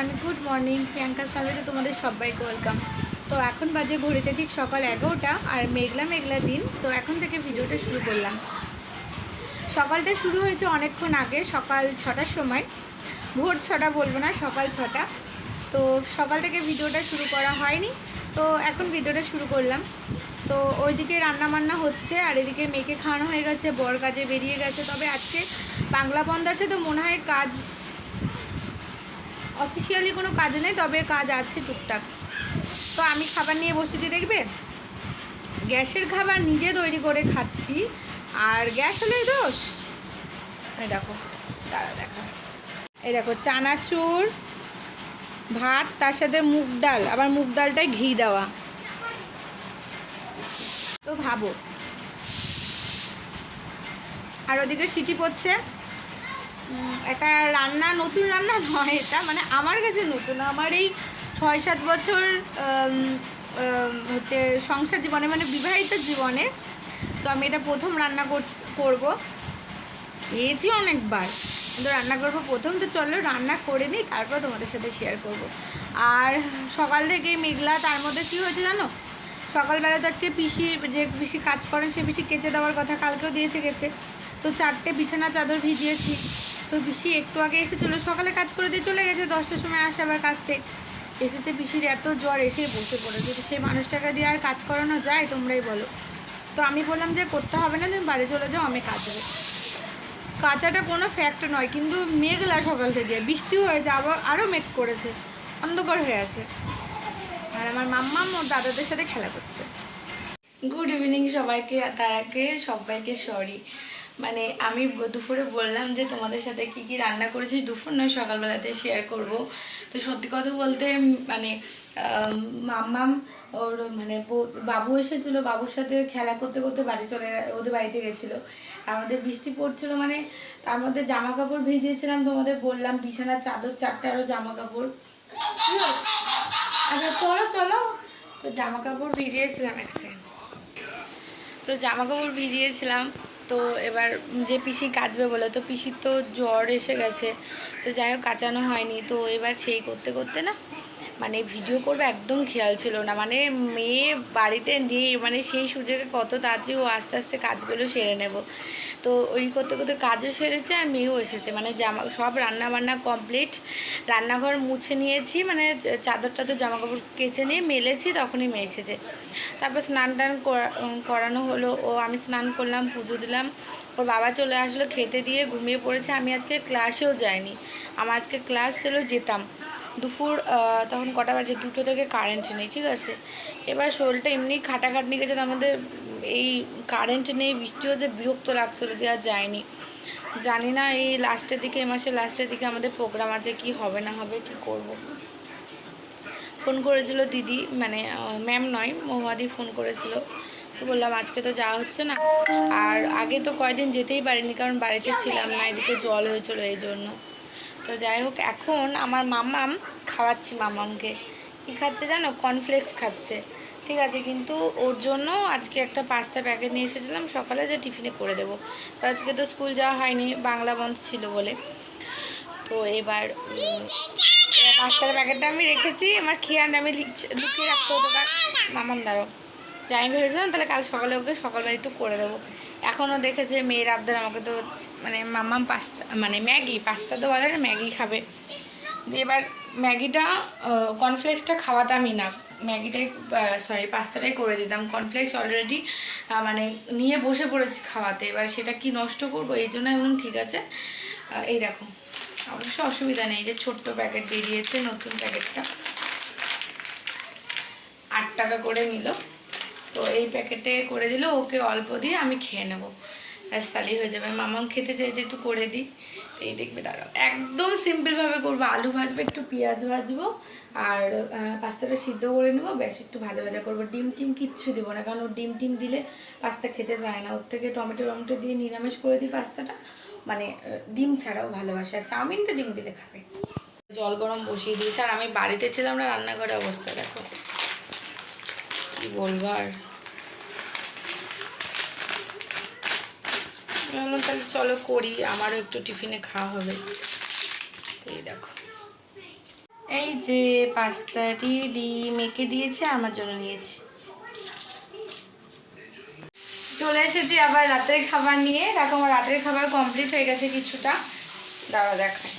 Everyone good morning Priyanka ফ্যামিলিতে তোমাদের সবাইকে ওয়েলকাম তো এখন বাজে ঘড়িতে ঠিক সকাল এগারোটা আর মেঘলা মেঘলা দিন, তো এখন থেকে ভিডিওটা শুরু করলাম। সকালটা শুরু হয়েছে অনেকক্ষণ আগে, সকাল ছটার সময়। ভোর ছটা বলব না, সকাল ছটা। তো সকাল থেকে ভিডিওটা শুরু করা হয়নি, তো এখন ভিডিওটা শুরু করলাম। তো ওইদিকে রান্না বান্না হচ্ছে, আর এদিকে মেয়েকে খাওয়ানো হয়ে গেছে, বর কাজে বেরিয়ে গেছে। তবে আজকে বাংলা বন্ধ আছে তো মনে হয় কাজ অফিসিয়ালি কোনো কাজ নেই, তবে কাজ আছে টুকটাক। তো আমি খাবার নিয়ে বসেছি, দেখবে? গ্যাসের খাবার নিজে তৈরি করে খাচ্ছি, আর গ্যাস হলেই দোষ। এই দেখো, দাঁড়া দেখা। এই দেখো, চানাচুর, ভাত, তার সাথে মুগ ডাল। আবার মুগ ডালটায় ঘি দেওয়া। তো ভাবো। আর ওদিকে সিটি পড়ছে। একটা রান্না, নতুন রান্না নয়, এটা মানে আমার কাছে নতুন। আমার এই ছয় সাত বছর হচ্ছে সংসার জীবনে মানে বিবাহিত জীবনে, তো আমি এটা প্রথম রান্না কর- করব। খেয়েছি অনেকবার, কিন্তু রান্না করব প্রথম, তো চলো রান্না করে নিই, তারপর তোমাদের সাথে শেয়ার করব। আর সকাল থেকে মেঘলা, তার মধ্যে কী হয়েছে জানো? সকালবেলা তো আজকে পিসির যে পিসি কাজ করেন, সে পিসি কেচে দেওয়ার কথা কালকেও দিয়েছে কেচে। তো চারটে বিছানা চাদর ভিজিয়েছি। তো পিসি, একটু আগে এসেছিল, সকালে কাজ করে দিয়ে চলে গেছে, দশটার সময় আসে আবার কাজ থেকে এসেছে পিসির এত জ্বর এসে বসে পড়েছে তো সেই মানুষটাকে দিয়ে আর কাজ করানো যায়, তোমরাই বলো। তো আমি বললাম যে, করতে হবে না, তুমি বাড়ি চলে যাও, আমি কাচবো কাঁচাটা কোনো ফ্যাক্ট নয়, কিন্তু মেঘলা সকাল থেকে, বৃষ্টিও হয়েছে, আবার আরও মেঘ করেছে, অন্ধকার হয়ে আছে। আর আমার মাম্মা ওর দাদাদের সাথে খেলা করছে। গুড ইভিনিং সবাইকে, আর তার আগে সবাইকে সরি মানে আমি দুপুরে বললাম যে তোমাদের সাথে কি কি রান্না করেছি, দুপুর নয়, সকালবেলাতে শেয়ার করব। তো সত্যি কথা বলতে মানে মাম্মাম ওর মানে বাবু এসেছিল, বাবুর সাথে খেলা করতে করতে বাড়ি চলে ওদের বাড়িতে গেছিল। আমাদের বৃষ্টি পড়ছিল মানে তার মধ্যে জামা কাপড় ভিজিয়েছিলাম, তোমাদের বললাম বিছানার চাদর চারটে আরও জামা কাপড় আচ্ছা চলো চলো। তো জামা কাপড় ভিজিয়েছিলাম এক সেকেন্ড তো জামা কাপড় ভিজিয়েছিলাম। তো এবার যে পিসি কাচবে বলে, তো পিসির তো জ্বর এসে গেছে। তো যাই হোক, কাচানো হয়নি। তো এবার সেই করতে করতে না মানে ভিডিও করবে একদম খেয়াল ছিল না। মানে মেয়ে বাড়িতে নেই মানে সেই সুযোগে কত তাড়াতাড়ি ও আস্তে আস্তে কাজগুলো সেরে নেব। তো ওই করতে করতে কাজও সেরেছে আর মেয়েও এসেছে। মানে জামা সব রান্না বান্না কমপ্লিট রান্নাঘর মুছে নিয়েছি মানে চাদর টাদর জামা কাপড় কেচে নিয়ে মেলেছি, তখনই মেয়ে এসেছে। তারপর স্নান টান করানো হলো। ও আমি স্নান করলাম, পুজো দিলাম। ওর বাবা চলে আসলো, খেতে দিয়ে ঘুমিয়ে পড়েছে। আমি আজকে ক্লাসেও যাইনি। আমার আজকে ক্লাস ছিল যেতাম। দুপুর তখন কটা বাজে? দুটো থেকে কারেন্ট নেই, ঠিক আছে? এবার শরীরটা এমনি খাটাখাটনি গেছে মধ্যে এই কারেন্ট নেই, বৃষ্টি হচ্ছে, বিরক্ত লাগছিল দিয়ে আর যায়নি। জানি না এই লাস্টের দিকে, এই মাসের লাস্টের দিকে আমাদের প্রোগ্রাম আছে, কি হবে না হবে, কি করব। ফোন করেছিল দিদি মানে ম্যাম নয় মহুয়াদি ফোন করেছিল। বললাম, আজকে তো যাওয়া হচ্ছে না। আর আগে তো কয়দিন যেতেই পারিনি, কারণ বাড়িতে ছিলাম না, এদিকে জল হয়েছিল এই জন্য। তো যাই হোক, এখন আমার মামাম খাওয়াচ্ছি মামামকে কী খাচ্ছে জানো? কর্নফ্লেক্স খাচ্ছে। ঠিক আছে, কিন্তু ওর জন্য আজকে একটা পাস্তা প্যাকেট নিয়ে এসেছিলাম। সকালে যে টিফিনে করে দেবো। তো আজকে তো স্কুল যাওয়া হয়নি, বাংলা বন্ধ ছিল বলে। তো এবার পাস্তার প্যাকেটটা আমি রেখেছি। আমার আমি লিখ- লুকিয়ে রাখতে হতো মামাম দাঁড়ো আমি ভেবেছিলাম তাহলে কাল সকালে ওকে সকালবেলা একটু করে দেবো। এখনও দেখেছে মেয়ের আবদার, আমাকে তো মানে মামাম পাস্তা মানে ম্যাগি, পাস্তা তো বলে না, ম্যাগি খাবে। এবার ম্যাগিটা কর্নফ্লেক্সটা খাওয়াতামই না। ম্যাগিটাই সরি পাস্তাটাই করে দিতাম। কর্নফ্লেক্স অলরেডি মানে নিয়ে বসে পড়েছি খাওয়াতে। এবার সেটা কি নষ্ট করব, এই জন্য এমন ঠিক আছে। এই দেখো, অবশ্য অসুবিধা নেই যে ছোট্ট প্যাকেট বেরিয়েছে, নতুন প্যাকেটটা আট টাকা করে নিল। তো এই প্যাকেটে করে দিল, ওকে অল্প দিয়ে আমি খেয়ে নেব। ব্যাস, তাহলেই হয়ে যাবে। মামাম খেতে চাইছে, একটু করে দিই। তো এই দেখবে, দাঁড়াও। একদম সিম্পলভাবে করব। আলু ভাজবো, একটু পেঁয়াজ ভাজবো, আর পাস্তাটা সিদ্ধ করে নেব। ব্যাস, একটু ভাজা ভাজা করব। ডিম টিম কিচ্ছু দিব না, কারণ ডিম টিম দিলে পাস্তা খেতে চায় না। ওর থেকে টমেটো টমেটো দিয়ে নিরামিষ করে দিই পাস্তাটা। মানে ডিম ছাড়াও ভালোবাসে। আর চাউমিনটা ডিম দিলে খাবে। জল গরম বসিয়ে দিয়েছি। আর আমি বাড়িতে ছিলাম না, রান্নাঘরের অবস্থা, দেখো। কি বলব আর আমি বললাম তাহলে চলো করি, আমারও একটু টিফিনে খাওয়া হবে। এই দেখো। এই যে পাস্তাটি ডি মেকে দিয়েছে, আমার জন্য নিয়েছি। চলে এসেছি আবার রাতের খাবার নিয়ে। দেখো, আমার রাতের খাবার কমপ্লিট হয়ে গেছে কিছুটা। দাঁড়া দেখায়